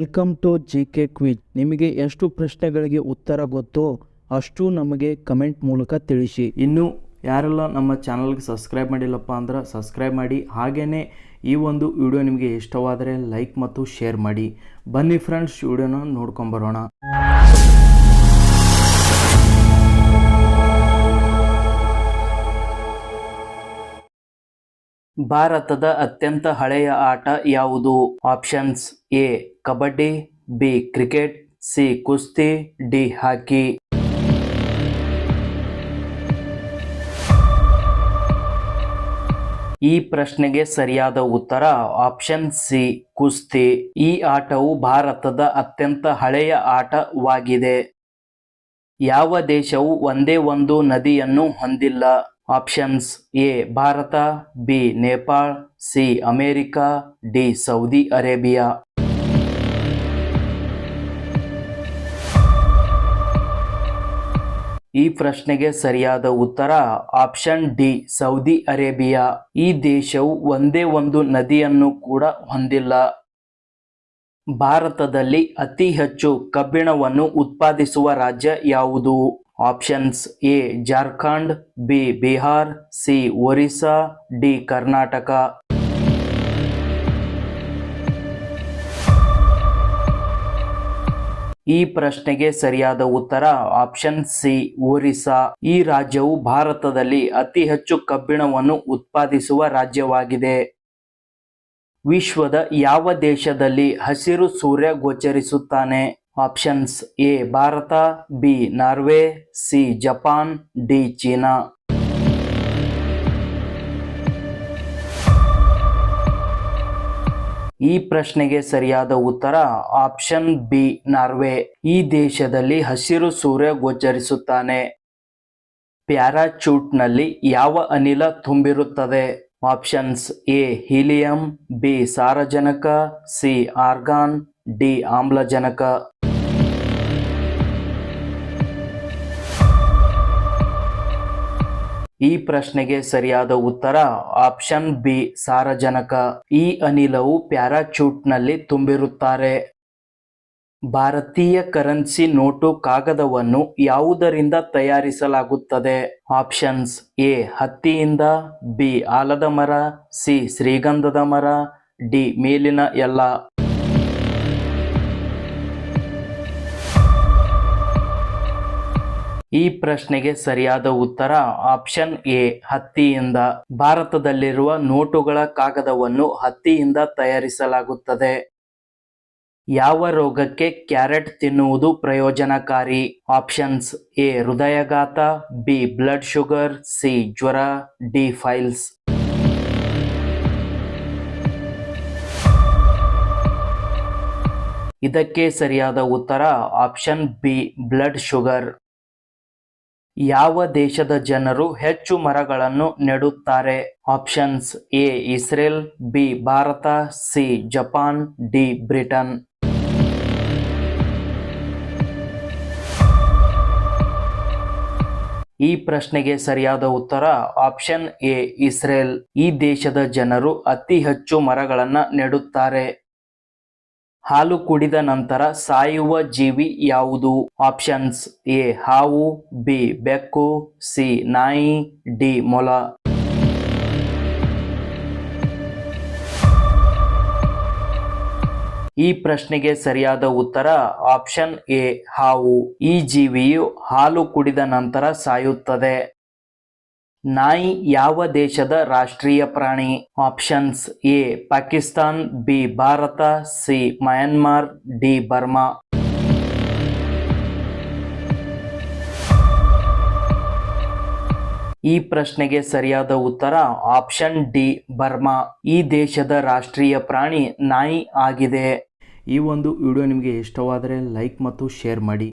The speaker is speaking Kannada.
Welcome to G K quiz. ನಿಮಗೆ ಎಷ್ಟು ಪ್ರಶ್ನೆಗಳಿಗೆ ಉತ್ತರ ಗೊತ್ತೋ ಅಷ್ಟು ನಮಗೆ ಕಮೆಂಟ್ ಮೂಲಕ ತಿಳಿಸಿ. ಇನ್ನು ಯಾರೆಲ್ಲ ನಮ್ಮ ಚಾನಲ್ಗೆ ಸಬ್ಸ್ಕ್ರೈಬ್ ಮಾಡಿಲ್ಲಪ್ಪ ಅಂದ್ರೆ ಸಬ್ಸ್ಕ್ರೈಬ್ ಮಾಡಿ. ಹಾಗೆಯೇ ಈ ಒಂದು ವಿಡಿಯೋ ನಿಮಗೆ ಇಷ್ಟವಾದರೆ ಲೈಕ್ ಮತ್ತು ಶೇರ್ ಮಾಡಿ. ಬನ್ನಿ ಫ್ರೆಂಡ್ಸ್ ವಿಡಿಯೋನ ನೋಡ್ಕೊಂಬರೋಣ ಭಾರತದ ಅತ್ಯಂತ ಹಳೆಯ ಆಟ ಯಾವುದು? Options A, kabaddi, B, cricket, C, ಕುಸ್ತಿ, ಡಿ, ಹಾಕಿ. ಈ ಪ್ರಶ್ನೆಗೆ ಸರಿಯಾದ ಉತ್ತರ ಆಪ್ಷನ್ ಸಿ, ಕುಸ್ತಿ. ಈ ಆಟವು ಭಾರತದ ಅತ್ಯಂತ ಹಳೆಯ ಆಟವಾಗಿದೆ. ಯಾವ ದೇಶವು ಒಂದೇ ಒಂದು ನದಿಯನ್ನು ಹೊಂದಿಲ್ಲ? Options A Bharat B Nepal C America D Saudi Arabia. ಈ ಪ್ರಶ್ನೆಗೆ ಸರಿಯಾದ ಉತ್ತರ ಆಪ್ಷನ್ ಡಿ, ಸೌದಿ ಅರೇಬಿಯಾ. ಈ ದೇಶವು ಒಂದೇ ಒಂದು ನದಿಯನ್ನು ಕೂಡ ಹೊಂದಿಲ್ಲ. ಭಾರತದಲ್ಲಿ ಅತಿ ಹೆಚ್ಚು ಕಬ್ಬಿಣವನ್ನು ಉತ್ಪಾದಿಸುವ ರಾಜ್ಯ ಯಾವುದು? Options A Jharkhand B Bihar C Orissa D Karnataka ಈ ಪ್ರಶ್ನೆಗೆ ಸರಿಯಾದ ಉತ್ತರ ಆಪ್ಷನ್ ಸಿ ಒರಿಸ್ಸಾ ಈ ರಾಜ್ಯವು ಭಾರತದಲ್ಲಿ ಅತಿ ಹೆಚ್ಚು ಕಬ್ಬಿಣವನ್ನು ಉತ್ಪಾದಿಸುವ ರಾಜ್ಯವಾಗಿದೆ. ವಿಶ್ವದ ಯಾವ ದೇಶದಲ್ಲಿ ಹಸಿರು ಸೂರ್ಯ ಗೋಚರಿಸುತ್ತಾನೆ? Options A, Bharat, B, Norway, C, Japan, D, China. ಈ ಪ್ರಶ್ನೆಗೆ ಸರಿಯಾದ ಉತ್ತರ ಆಪ್ಷನ್ ಬಿ, ನಾರ್ವೆ. ಈ ದೇಶದಲ್ಲಿ ಹಸಿರು ಸೂರ್ಯ ಗೋಚರಿಸುತ್ತಾನೆ. ಪ್ಯಾರಾಚೂಟ್ನಲ್ಲಿ ಯಾವ ಅನಿಲ ತುಂಬಿರುತ್ತದೆ? ಆಪ್ಷನ್ಸ್ ಎ, ಹೀಲಿಯಂ, ಬಿ, ಸಾರಜನಕ, ಸಿ, ಆರ್ಗಾನ್. ಡಿ ಆಮ್ಲಜನಕ. ಈ ಪ್ರಶ್ನೆಗೆ ಸರಿಯಾದ ಉತ್ತರ ಆಪ್ಷನ್ ಬಿ, ಸಾರಜನಕ. ಈ ಅನಿಲವು ಪ್ಯಾರಾಚೂಟ್ನಲ್ಲಿ ತುಂಬಿರುತ್ತಾರೆ. ಭಾರತೀಯ ಕರೆನ್ಸಿ ನೋಟು ಕಾಗದವನ್ನು ಯಾವುದರಿಂದ ತಯಾರಿಸಲಾಗುತ್ತದೆ? ಆಪ್ಷನ್ಸ್ ಎ, ಹತ್ತಿಯಿಂದ, ಬಿ, ಆಲದ ಮರ, ಸಿ, ಶ್ರೀಗಂಧದ ಮರ, ಡಿ, ಮೇಲಿನ ಎಲ್ಲ. ಈ ಪ್ರಶ್ನೆಗೆ ಸರಿಯಾದ ಉತ್ತರ ಆಪ್ಷನ್ ಎ ಹತ್ತಿಯಿಂದ. ಭಾರತದಲ್ಲಿರುವ ನೋಟುಗಳ ಕಾಗದವನ್ನು ಹತ್ತಿಯಿಂದ ತಯಾರಿಸಲಾಗುತ್ತದೆ. ಯಾವ ರೋಗಕ್ಕೆ ಕ್ಯಾರೆಟ್ ತಿನ್ನುವುದು ಪ್ರಯೋಜನಕಾರಿ? ಆಪ್ಷನ್ಸ್ ಎ ಹೃದಯಘಾತ ಬಿ ಬ್ಲಡ್ ಶುಗರ್ ಸಿ ಜ್ವರ ಡಿ ಫೈಲ್ಸ್ ಇದಕ್ಕೆ ಸರಿಯಾದ ಉತ್ತರ ಆಪ್ಷನ್ ಬಿ ಬ್ಲಡ್ ಶುಗರ್ ಯಾವ ದೇಶದ ಜನರು ಹೆಚ್ಚು ಮರಗಳನ್ನು ನೆಡುತ್ತಾರೆ? Options A, Israel, B, Bharat, C, Japan, D, Britain. ಈ ಪ್ರಶ್ನೆಗೆ ಸರಿಯಾದ ಉತ್ತರ ಆಪ್ಷನ್ ಎ, ಇಸ್ರೇಲ್. ಈ ದೇಶದ ಜನರು ಅತಿ ಹೆಚ್ಚು ಮರಗಳನ್ನು ನೆಡುತ್ತಾರೆ. ಹಾಲು ಕುಡಿದ ನಂತರ ಸಾಯುವ ಜೀವಿ ಯಾವುದು? ಆಪ್ಷನ್ಸ್ ಎ ಹಾವು ಬಿ ಬೆಕ್ಕು ಸಿ ನಾಯಿ ಡಿ ಮೊಲ. ಈ ಪ್ರಶ್ನೆಗೆ ಸರಿಯಾದ ಉತ್ತರ ಆಪ್ಷನ್ ಎ ಹಾವು. ಈ ಜೀವಿಯು ಹಾಲು ಕುಡಿದ ನಂತರ ಸಾಯುತ್ತದೆ. ನಾಯಿ ಯಾವ ದೇಶದ ರಾಷ್ಟ್ರೀಯ ಪ್ರಾಣಿ? Options A, Pakistan, B, Bharat, C, Myanmar, D, Burma. ಈ ಪ್ರಶ್ನೆಗೆ ಸರಿಯಾದ ಉತ್ತರ ಆಪ್ಷನ್ ಡಿ, ಬರ್ಮಾ. ಈ ದೇಶದ ರಾಷ್ಟ್ರೀಯ ಪ್ರಾಣಿ ನಾಯಿ ಆಗಿದೆ. ಈ ಒಂದು ವಿಡಿಯೋ ನಿಮಗೆ ಇಷ್ಟವಾದರೆ ಲೈಕ್ ಮತ್ತು ಶೇರ್ ಮಾಡಿ.